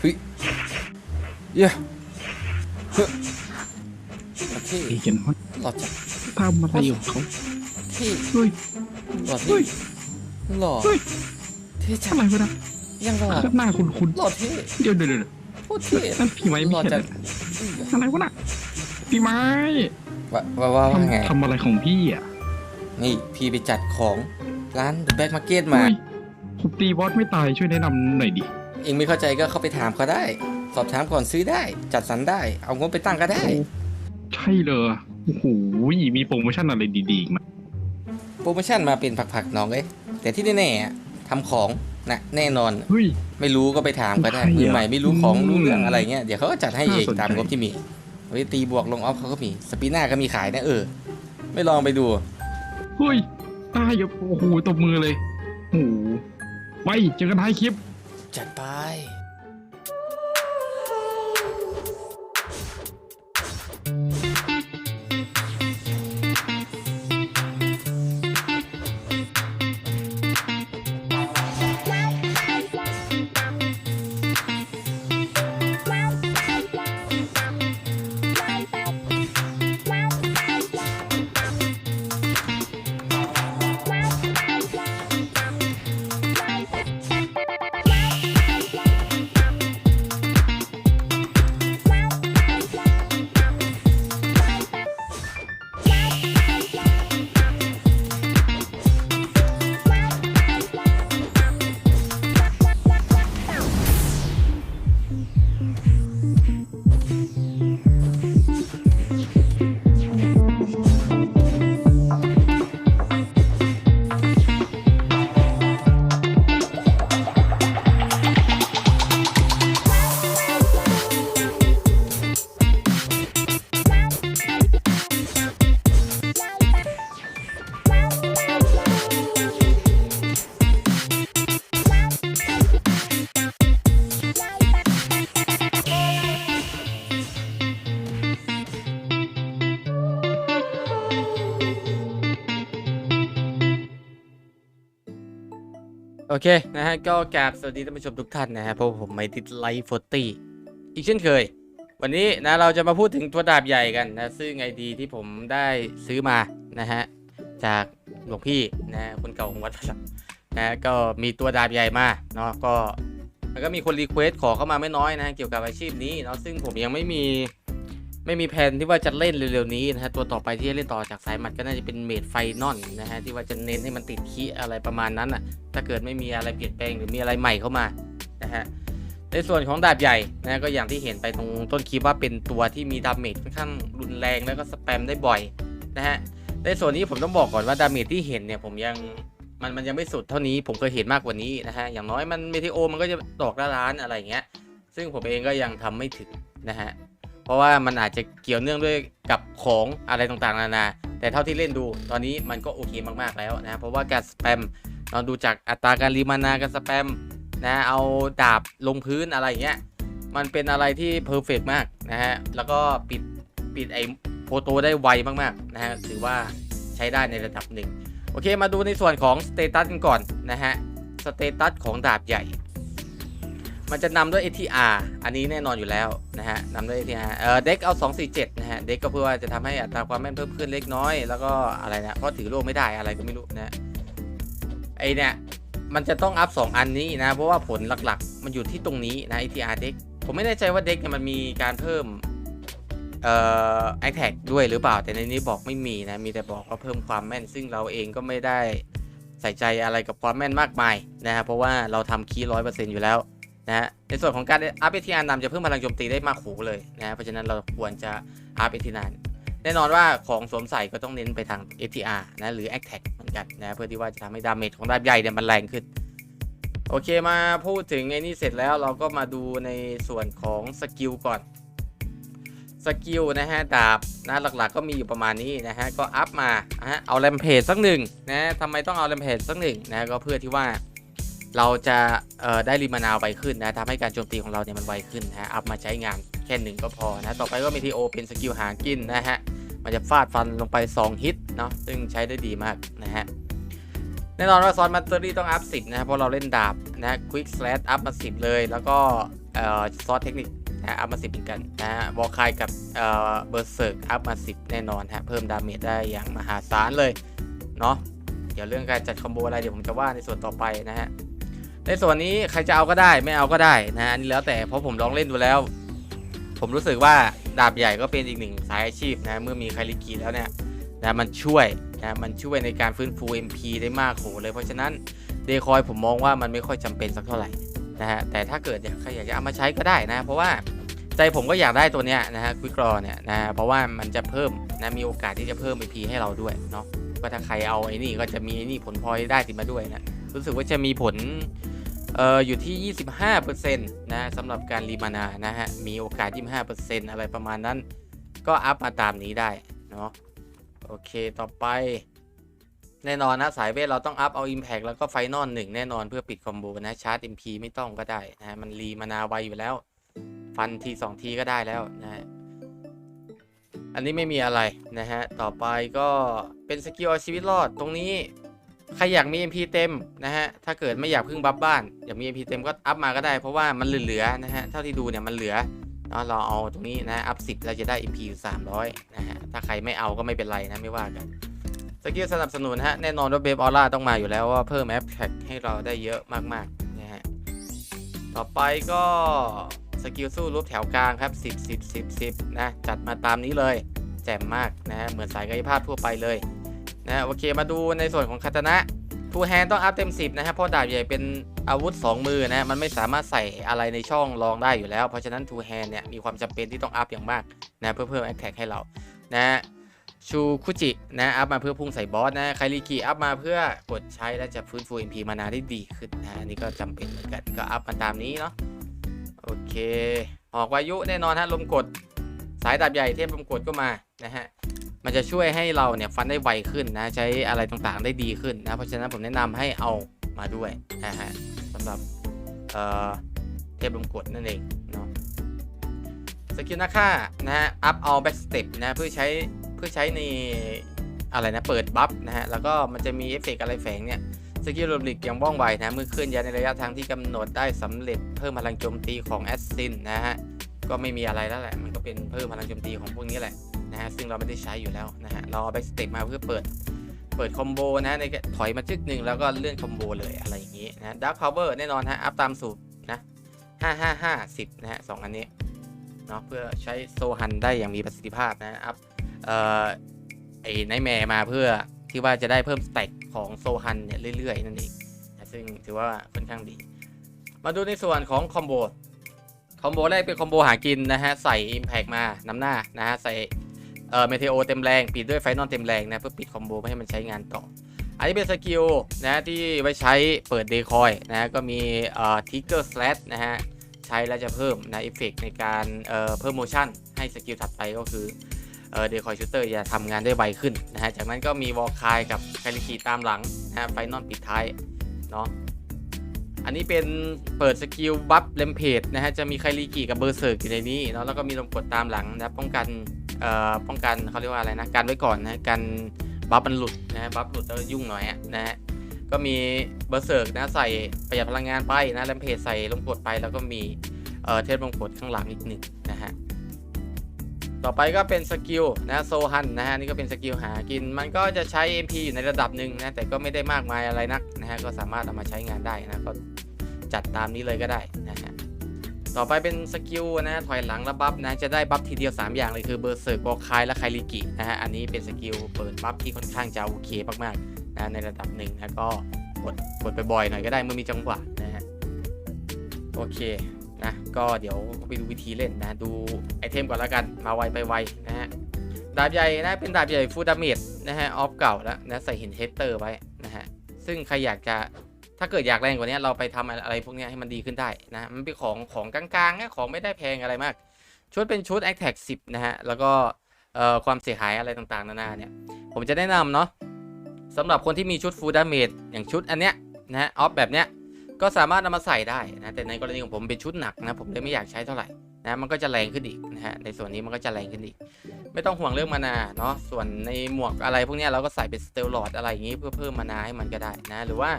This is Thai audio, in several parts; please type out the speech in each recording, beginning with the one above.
เฮ้ยเย้เฮ้ยโอเคเฮ้ยเห็นว่าหล่อจังทำอะไรอยู่เขาเท่เฮ้ยหล่อเฮ้เท่ยหล่อเฮ้ยเท่จัอะงไรวะนะยังหล่อหน้าคุณคุณหล่อเท่เดี๋ยวเดี๋ยวเดี๋ยวโคตรเท่นั่นพี่ไม้หไม่ล่อใช่จังอะไรวะน่ะพี่ไม้ว่าว่าว่าว่าไงทำทำอะไรของพี่อะนี่พี่ไปจัดของร้าน The Back Market มาเฮ้ยผมตีบอสไม่ตายช่วยแนะนำหน่อยดิ เองไม่เข้าใจก็เข้าไปถามเขาได้ สอบถามก่อนซื้อได้ จัดสรรได้ เอางบไปตั้งก็ได้ ใช่เลยโอ้โหมีโปรโมชั่นอะไรดีๆอีกไหมโปรโมชั่นมาเป็นผักๆน้องเอ้ยแต่ที่แน่ๆอะทำของนะแน่นอน เฮ้ย ไม่รู้ก็ไปถามก็ได้ใช่เหรอมือใหม่ไม่รู้ของอืมรู้เรื่องอะไรเงี้ยเดี๋ยวเขาก็จัดให้เองน่าสนใจ ตามงบที่มีเฮ้ยตีบวกลงออฟเขาก็มีสปีน่าก็มีขายนะเออ ไม่ลองไปดู เฮ้ยตายอยู่โอ้โหตบมือเลยโอ้โหไปเจอกันท้ายคลิป จัดไป โอเคนะฮะก็กราบสวัสดีท่านผู้ชมทุกท่านนะฮะเพราะผมไม่ติดไลฟ์โฟตี้อีกเช่นเคย วันนี้นะเราจะมาพูดถึงตัวดาบใหญ่กันนะซึ่งไอดีที่ผมได้ซื้อมานะฮะจากหลวงพี่นะคนเก่าของวัดนะฮะก็มีตัวดาบใหญ่มาเนาะก็แล้วก็มีคนรีเควสขอเข้ามาไม่น้อยนะเกี่ยวกับอาชีพนี้เนาะซึ่งผมยังไม่มี ไม่มีแผนที่ว่าจะเล่นเร็วๆนี้นะฮะตัวต่อไปที่จะเล่นต่อจากสายหมัดก็น่าจะเป็นเมดไฟนอนนะฮะที่ว่าจะเน้นให้มันติดคีอะไรประมาณนั้นอะถ้าเกิดไม่มีอะไรเปลี่ยนแปลงหรือมีอะไรใหม่เข้ามานะฮะในส่วนของดาบใหญ่นะก็อย่างที่เห็นไปตรงต้นคลิปว่าเป็นตัวที่มีดาเมจค่อนข้างรุนแรงแล้วก็สแปมได้บ่อยนะฮะในส่วนนี้ผมต้องบอกก่อนว่าดาเมจที่เห็นเนี่ยผมยังมันมันยังไม่สุดเท่านี้ผมเคยเห็นมากกว่านี้นะฮะอย่างน้อยมันเมทิโอมันก็จะตอกละล้านอะไรเงี้ยซึ่งผมเองก็ยังทำไม่ถึงนะฮะ ราะว่ามันอาจจะเกี่ยวเนื่องด้วยกับของอะไรต่างๆนานา แต่เท่าที่เล่นดูตอนนี้มันก็โอเคมากๆแล้วนะเพราะว่าการสแปมเราดูจากอัตราการรีมานาการสแปมนะเอาดาบลงพื้นอะไรอย่างเงี้ยมันเป็นอะไรที่เพอร์เฟกมากนะฮะแล้วก็ปิดปิดไอโฟโต้ได้ไวมากๆนะฮะถือว่าใช้ได้ในระดับหนึ่งโอเคมาดูในส่วนของสเตตัสกันก่อนนะฮะสเตตัสของดาบใหญ่ มันจะนำด้วย ATR อันนี้แน่นอนอยู่แล้วนะฮะนำด้วย ATR เออเด็กเอา 247 นะฮะ เด็กก็เพื่อว่าจะทำให้อัตราความแม่นเพิ่มขึ้นเล็กน้อย แล้วก็อะไรนะ เพราะถือโล่ไม่ได้อะไรก็ไม่รู้นะไอเนี่ยมันจะต้องอัพ 2 อันนี้นะ เพราะว่าผลหลักๆ มันอยู่ที่ตรงนี้นะ ATR เด็กผมไม่แน่ใจว่าเด็กเนี่ยมันมีการเพิ่มเอ่อแอคแท็กด้วยหรือเปล่า แต่ในนี้บอกไม่มีนะ มีแต่บอกว่าเพิ่มความแม่น ซึ่งเราเองก็ไม่ได้ใส่ใจอะไรกับความแม่นมากมายนะฮะเพราะว่าเราทำคีย์ร้อยเปอร์เซ็นต์อยู่แล้ว นะฮะในส่วนของการอัพเอทีนนำจะเพิ่มพลังโจมตีได้มากหูเลยนะฮะเพราะฉะนั้นเราควรจะอัพเอทีนานแน่นอนว่าของสวมใส่ก็ต้องเน้นไปทาง ATR นะหรือ a t t a c เหมือนกันนะเพื่อที่ว่าจะทำให้ดาเมจของดาบใหญ่เนี่ยมันแรงขึ้น โอเคมาพูดถึงไอ้นี่เสร็จแล้วเราก็มาดูในส่วนของสกิลก่อนสกิลนะฮะดาบนะหลักๆก็มีอยู่ประมาณนี้นะฮะก็อัพมาฮะเอาแรมเพจสักหนึ่งนะทำไมต้องเอาแรมเพจสักหนึ่งนะก็เพื่อที่ว่า เราจะได้รีมานาไวขึ้นนะทำให้การโจมตีของเราเนี่ยมันไวขึ้นนะฮะอัพมาใช้งานแค่หนึ่งก็พอนะต่อไปก็มีทีโอเป็นสกิลหากินนะฮะมันจะฟาดฟันลงไป 2 ฮิตเนาะซึ่งใช้ได้ดีมากนะฮะแน่นอนว่าซอนมัตเตอรี่ต้องอัพ 10 นะเพราะเราเล่นดาบนะควิกสแลชอัพมา 10 เลย แล้วก็ซอสเทคนิคนะอัพมาสิบเหมือนกันนะฮะวอลคายกับเออเบอร์เซิร์กอัพมาสิบแน่นอนฮะเพิ่มดาเมจได้อย่างมหาศาลเลยเนาะเดี๋ยวเรื่องการจัดคอมโบอะไรเดี๋ยวผมจะว่าในส่วนต่อไปนะฮะ ในส่วนนี้ใครจะเอาก็ได้ไม่เอาก็ได้นะอันนี้แล้วแต่เพราะผมลองเล่นดูแล้ว ผมรู้สึกว่าดาบใหญ่ก็เป็นอีกหนึ่งสายอาชีพนะเมื่อมีคาริกิแล้วเนี่ยนะมันช่วยนะมันช่วยในการฟื้นฟู MP ได้มากโหเลยเพราะฉะนั้นเดคอยผมมองว่ามันไม่ค่อยจำเป็นสักเท่าไหร่นะฮะแต่ถ้าเกิดใครอยากจะเอามาใช้ก็ได้นะ เพราะว่าใจผมก็อยากได้ตัวเนี้ยนะฮะควิกรอเนี่ยนะเพราะว่ามันจะเพิ่มนะมีโอกาสที่จะเพิ่ม MP ให้เราด้วยเนาะก็ถ้าใครเอาไอ้นี่ก็จะมีไอ้นี่ผลพลอยได้ติดมาด้วยนะ รู้สึกว่าจะมีผลเอ่ออยู่ที่ 25%นะสำหรับการรีมานานะฮะ มีโอกาส 25%อะไรประมาณนั้น ก็อัพมาตามนี้ได้ เนาะโอเคต่อไป แน่นอนนะ สายเวทเราต้องอัพเอา Impact แล้วก็ไฟนอลหนึ่งแน่นอนเพื่อปิดคอมโบนะชาร์จ MP ไม่ต้องก็ได้นะฮะ มันรีมานาไวอยู่แล้ว ฟันทีสองทีก็ได้แล้วนะฮะอันนี้ไม่มีอะไรนะฮะ ต่อไปก็เป็นสกิลเอาชีวิตรอดตรงนี้ ใครอยากมี MP เต็มนะฮะ ถ้าเกิดไม่อยากพึ่งบัฟบ้าน อยากมี MP เต็มก็อัพมาก็ได้ เพราะว่ามันเหลือๆนะฮะ เท่าที่ดูเนี่ยมันเหลือเนาะเราเอาตรงนี้นะอัพ10เราจะได้ MP อยู่300นะฮะ ถ้าใครไม่เอาก็ไม่เป็นไรนะไม่ว่ากันสกิลสนับสนุนฮะ แน่นอนว่าเบฟออร่าต้องมาอยู่แล้วว่าเพิ่มแอปแท็กให้เราได้เยอะมากๆนะฮะ ต่อไปก็สกิลสู้รูปแถวกลางครับ 10 10 10 10นะจัดมาตามนี้เลยแจ่มมากนะฮะเหมือนสายกายภาพทั่วไปเลย นะโอเคมาดูในส่วนของคาตานะทูแฮนต้องอัพเต็ม 10 นะฮะเพราะดาบใหญ่เป็นอาวุธ 2 มือนะ มันไม่สามารถใส่อะไรในช่องรองได้อยู่แล้ว เพราะฉะนั้นทูแฮนเนี่ยมีความจำเป็นที่ต้องอัพอย่างมากนะเพื่อเพิ่มแอคแท็กให้เรานะชูคุจินะอัพมาเพื่อพุ่งใส่บอสนะไคริกิอัพมาเพื่อกดใช้และจะฟื้นฟู MP มานาได้ดีขึ้นนะอันนี้ก็จำเป็นเหมือนกันก็อัพมาตามนี้เนาะโอเค ออกวายุแน่นอนฮะลมกด สายดาบใหญ่เทพลมกดก็มานะฮะ มันจะช่วยให้เราเนี่ยฟันได้ไวขึ้นนะใช้อะไรต่างๆได้ดีขึ้นนะเพราะฉะนั้นผมแนะนำให้เอามาด้วยนะฮะสำหรับเอ่อเทพลมกดนั่นเองเนาะสกิลนาค่านะฮะอัพเอาแบ็กสเต็ปนะเพื่อใช้เพื่อใช้ในอะไรนะเปิดบัฟนะฮะแล้วก็มันจะมีเอฟเฟกต์อะไรแฝงเนี่ยสกิลลมหลีกย่างว่องไวนะเมื่อเคลื่อนย้ายในระยะทางที่กำหนดได้สำเร็จเพิ่มพลังโจมตีของแอสซินนะฮะก็ไม่มีอะไรแล้วแหละมันก็เป็นเพิ่มพลังโจมตีของพวกนี้แหละ นะฮะซึ่งเราไม่ได้ใช้อยู่แล้วนะฮะเราเอาแบ็กสเต็ปมาเพื่อเปิดเปิดคอมโบนะในถอยมาชึกหนึ่งแล้วก็เลื่อนคอมโบเลยอะไรอย่างนี้นะดักพาวเวอร์แน่นอนฮะอัพตามสูตรนะห้าห้าห้าสิบนะฮะสองอันนี้เนาะเพื่อใช้โซฮันได้อย่างมีประสิทธิภาพนะอัพเอ่อไอ้ไนแมร์มาเพื่อที่ว่าจะได้เพิ่มสเต็กของโซฮันเนี่ยเรื่อยๆนั่นเองนะซึ่งถือว่าค่อนข้างดี มาดูในส่วนของคอมโบคอมโบแรกเป็นคอมโบหากินนะฮะใส่ Impact มาน้ำหน้านะฮะใส่ เอ่อเมเทโอเต็มแรงปิดด้วยไฟนอลเต็มแรงนะเพื่อปิดคอมโบไม่ให้มันใช้งานต่อ อันนี้เป็นสกิลนะที่ไว้ใช้เปิดเดคอยนะก็มีเอ่อทิกเกอร์สแลชนะฮะใช้แล้วจะเพิ่มนะเอฟเฟกในการเอ่อเพิ่มโมชั่นให้สกิลถัดไปก็คือเอ่อเดคอยชูเตอร์จะทำงานได้ไวขึ้นนะฮะจากนั้นก็มีวอลคายกับคาริกิตามหลังนะฮะไฟนอลปิดท้ายเนาะอันนี้เป็นเปิดสกิลบัฟเลมเพจนะฮะจะมีไคลีกิกับเบอร์เซิร์อยู่ในนี้เนาะแล้วก็มีลมกดตามหลังนะป้องกัน ป้องกันเขาเรียกว่าอะไรนะกันไว้ก่อนนะกันบัฟมันหลุดนะบัฟหลุดแล้วยุ่งหน่อยนะฮะก็มีเบอร์เซิร์กนะใส่ประหยัดพลังงานไปนะเลมเพจใส่ลมกดไปแล้วก็มีเทพลมกดข้างหลังอีกหนึ่งนะฮะต่อไปก็เป็นสกิลนะโซฮันนะฮะนี่ก็เป็นสกิลหากิน มันก็จะใช้ MP อยู่ในระดับหนึ่งนะแต่ก็ไม่ได้มากมายอะไรนักนะฮะก็สามารถเอามาใช้งานได้นะก็จัดตามนี้เลยก็ได้นะฮะ ต่อไปเป็นสกิลนะถอยหลังแล้วบัฟนะจะได้บัฟทีเดียว 3 อย่างเลยคือเบอร์เซอร์กอคายและไคลิกินะฮะอันนี้เป็นสกิลเปิดบัฟที่ค่อนข้างจะโอเคมากๆนะในระดับหนึ่งนะก็กดกดไปบ่อยหน่อยก็ได้เมื่อมีจังหวะนะฮะโอเคนะก็เดี๋ยวไปดูวิธีเล่นนะดูไอเทมก่อนแล้วกันมาไวไปไวนะฮะดาบใหญ่นะเป็นดาบใหญ่ฟูดาเมจนะฮะออฟเก่าแล้วนะใส่หินเฮเตอร์ไว้นะฮะซึ่งใครอยากจะ ถ้าเกิดอยากแรงกว่านี้เราไปทำอะไรพวกนี้ให้มันดีขึ้นได้นะมันเป็นของของกลางๆนะของไม่ได้แพงอะไรมาก ชุดเป็นชุด a c t a c 10 นะฮะ แล้วก็เอ่อความเสียหายอะไรต่างๆ นานาเนี่ย ผมจะแนะนำเนาะสำหรับคนที่มีชุด full damage อย่างชุดอันเนี้ยนะฮะออฟแบบเนี้ยก็สามารถนำมาใส่ได้นะแต่ในกรณีของผมเป็นชุดหนักนะผมเลยไม่อยากใช้เท่าไหร่นะมันก็จะแรงขึ้นอีกนะฮะในส่วนนี้มันก็จะแรงขึ้นอีก ไม่ต้องห่วงเรื่องมานาเนาะส่วนในหมวกอะไรพวกนี้เราก็ใส่เป็นสเตลลอดอะไรอย่างงี้เพื่อเพิ่มมานาให้มันก็ได้นะหรือว่า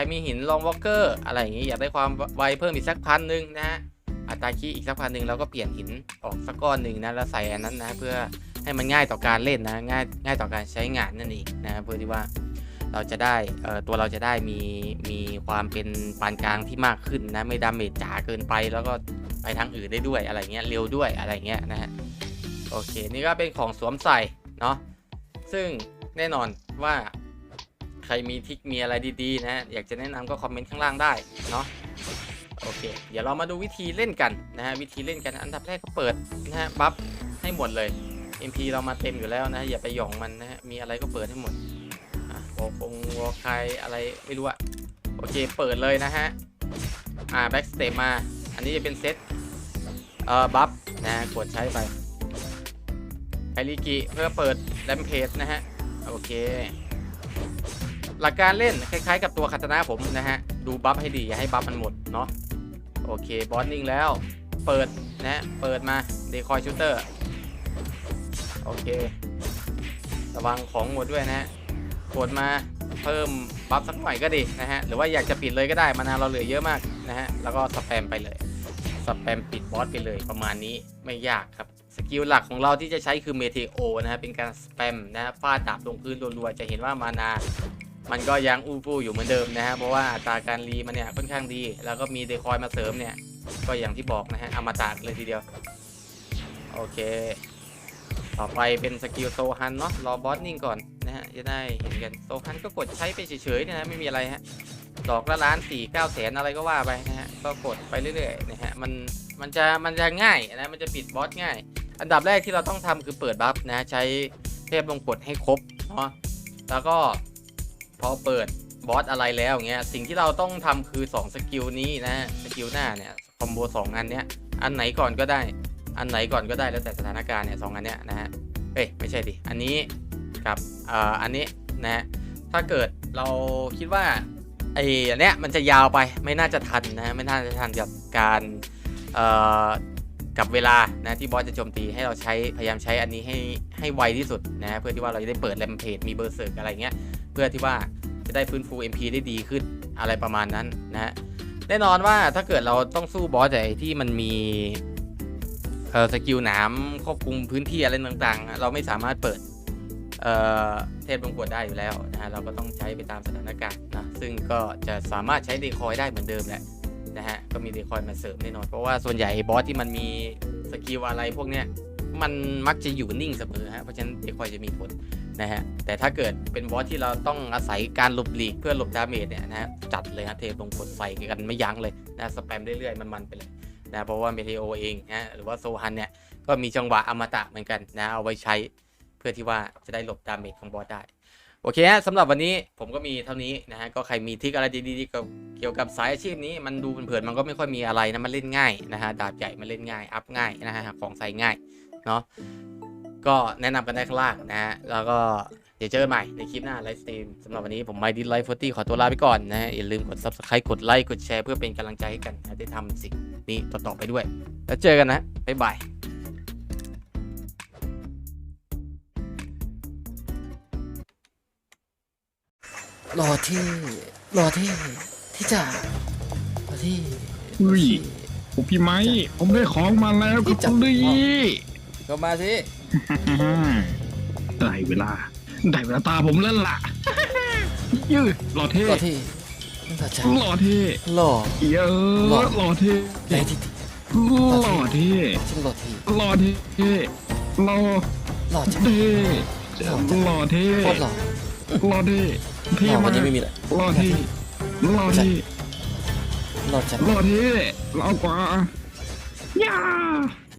ครมีหินลองวอลเกอร์อะไรอย่างนี้อยากได้ความไวเพิ่มอีกสักพันหนึ่งนะฮะอัตราคีอีกสักพันหนึ่งเราก็เปลี่ยนหินออกสักก้อนหนึ่งนะแล้วใส่อันนั้นนะเพื่อให้มันง่ายต่อการเล่นนะง่ายง่ายต่อการใช้งานนั่นเองนะเพื่อที่ว่าเราจะได้เอ่อตัวเราจะได้มีมีความเป็นปานกลางที่มากขึ้นนะไม่ดาเมจจ๋าเกินไป แล้วก็ไปทางอื่นได้ด้วยอะไรเงี้ยเร็วด้วยอะไรเงี้ยนะฮะโอเคนี่ก็เป็นของสวมใส่เนาะซึ่งแน่นอนว่า ใครมีทริกมีอะไรดีๆ นะ อยากจะแนะนำก็คอมเมนต์ข้างล่างได้เนาะโอเค เดี๋ยวเรามาดูวิธีเล่นกันนะฮะวิธีเล่นกันอันดับแรกก็เปิดนะฮะบัฟให้หมดเลย MP เรามาเต็มอยู่แล้วนะอย่าไปหย่องมันนะฮะมีอะไรก็เปิดให้หมดวอลคงวอลใครอะไรไม่รู้อะโอเคเปิดเลยนะฮะอ่าแบ็กสเตปมา อันนี้จะเป็นเซตเอ่อบัฟนะฮะกดใช้ไปไคลิกิเพื่อเปิดแรมเพจนะฮะโอเค หลักการเล่นคล้ายๆ กับตัวคาตานะผมนะฮะ ดูบัฟให้ดีอย่าให้บัฟมันหมดเนาะ โอเคบอสนิ่งแล้ว เปิดนะ เปิดมาเดคอยชูเตอร์ โอเค ระวังของหมดด้วยนะฮะกดมาเพิ่มบัฟสักหน่อยก็ดีนะฮะ หรือว่าอยากจะปิดเลยก็ได้ มานาเราเหลือเยอะมากนะฮะ แล้วก็สแปมไปเลย สแปมปิดบอสไปเลยประมาณนี้ไม่ยากครับ สกิลหลักของเราที่จะใช้คือเมเทโอนะฮะ เป็นการสแปมนะฮะฟาดดาบลงพื้นรัวๆ จะเห็นว่ามานา มันก็ยังอู้ฟู่อยู่เหมือนเดิมนะฮะเพราะว่าอัตราการรีมันเนี่ยค่อนข้างดี แล้วก็มีเดคอยมาเสริมเนี่ย ก็อย่างที่บอกนะฮะอมตะเลยทีเดียว โอเค ต่อไปเป็นสกิลโซฮันเนาะรอบอสนิ่งก่อนนะฮะจะได้เห็นกันโซฮันก็กดใช้ไปเฉยๆเนยนะไม่มีอะไรฮะดอกละล้านสี่เก้าแสนอะไรก็ว่าไปนะฮะก็กดไปเรื่อยๆนะฮะมันมันจะมันจะง่ายนะมันจะปิดบอสง่าย อันดับแรกที่เราต้องทำคือเปิดบัฟนะใช้เทพลงกดให้ครบเนาะแล้วก็ พอเปิดบอสอะไรแล้วอย่างเงี้ยสิ่งที่เราต้องทำคือ 2 สกิลนี้นะสกิลหน้าเนี่ยคอมโบสองอันเนี้ยอันไหนก่อนก็ได้ อันไหนก่อนก็ได้แล้วแต่สถานการณ์เนี่ยสองอันเนี้ยนะฮะเอ้ยไม่ใช่ดิอันนี้กับอ่ออันนี้นะฮะถ้าเกิดเราคิดว่าไอ้อันเนี้ยมันจะยาวไปไม่น่าจะทันนะฮะไม่น่าจะทันกับการเอ่อกับเวลานะที่บอสจะโจมตีให้เราใช้พยายามใช้อันนี้ให้ให้ไวที่สุดนะฮะเพื่อที่ว่าเราจะได้เปิดแรมเพจมีเบอร์เซิร์กอะไรเงี้ย พื่อที่ว่าจะได้ฟื้นฟู MP ได้ดีขึ้นอะไรประมาณนั้นนะฮะแน่นอนว่าถ้าเกิดเราต้องสู้บอสใหญ่ที่มันมีเอ่อสกิลหนามควบคุมพื้นที่อะไรต่างๆ เราไม่สามารถเปิดเอ่อเทพลงกดได้อยู่แล้วนะฮะเราก็ต้องใช้ไปตามสถานการณ์นะซึ่งก็จะสามารถใช้เดคอยได้เหมือนเดิมแหละนะฮะก็มีเดคอยมาเสริมแน่นอน เพราะว่าส่วนใหญ่บอสที่มันมีสกิลอะไรพวกเนี้ยมันมักจะอยู่นิ่งเสมอฮะเพราะฉะนั้นเดคอยจะมีผล นะฮะแต่ถ้าเกิดเป็นบอสที่เราต้องอาศัยการหลบหลีกเพื่อหลบดาเมจเนี่ยนะฮะจัดเลยฮะเทลงกดใส่กันไม่ยั้งเลยนะสแปมเรื่อยๆมันๆไปเลยนะเพราะว่าเมเทโอเองนะหรือว่าโซฮันเนี่ยก็มีจังหวะอมตะเหมือนกันนะเอาไว้ใช้เพื่อที่ว่าจะได้หลบดาเมจของบอสได้โอเคฮะสำหรับวันนี้ผมก็มีเท่านี้นะฮะก็ใครมีทิกอะไรดีๆเกี่ยวเกี่ยวกับสายอาชีพนี้มันดูเผินๆมันก็ไม่ค่อยมีอะไรนะมันเล่นง่ายนะฮะดาบใหญ่มันเล่นง่ายอัพง่ายนะฮะของใส่ง่ายเนาะ ก็แนะนำกันได้ข้างล่างนะฮะ แล้วก็เดี๋ยวเจอกันใหม่ในคลิปหน้าไลฟ์สตรีมสำหรับวันนี้ผมไมดิไลฟ์ฟอร์ตี้ขอตัวลาไปก่อนนะฮะ อย่าลืมกด subscribe กดไลค์กดแชร์เพื่อเป็นกำลังใจให้กันนะได้ทำสิ่งนี้ต่อๆไปด้วย แล้วเจอกันนะบ๊ายบายรอที่รอที่ที่จะรอที่อุ้ยโอ้พี่ไม้ ผมได้ของมาแล้วครับคุณลี่ ก็มาสิ ได้เวลา ได้เวลาตาผมแล้วล่ะยืดหล่อเท่รอที่รอจ้าหล่อเท่รอเยอะหล่อหล่อเท่ในที่หล่อเท่ฉันรอที่หล่อเท่หล่อรอจ้าเท่หล่อเท่โคตรหล่อหล่อเท่เท่หล่อมากวันนี้ไม่มีเลยหล่อเท่หล่อเท่รอจ้าหล่อเท่หล่อกว่าย่า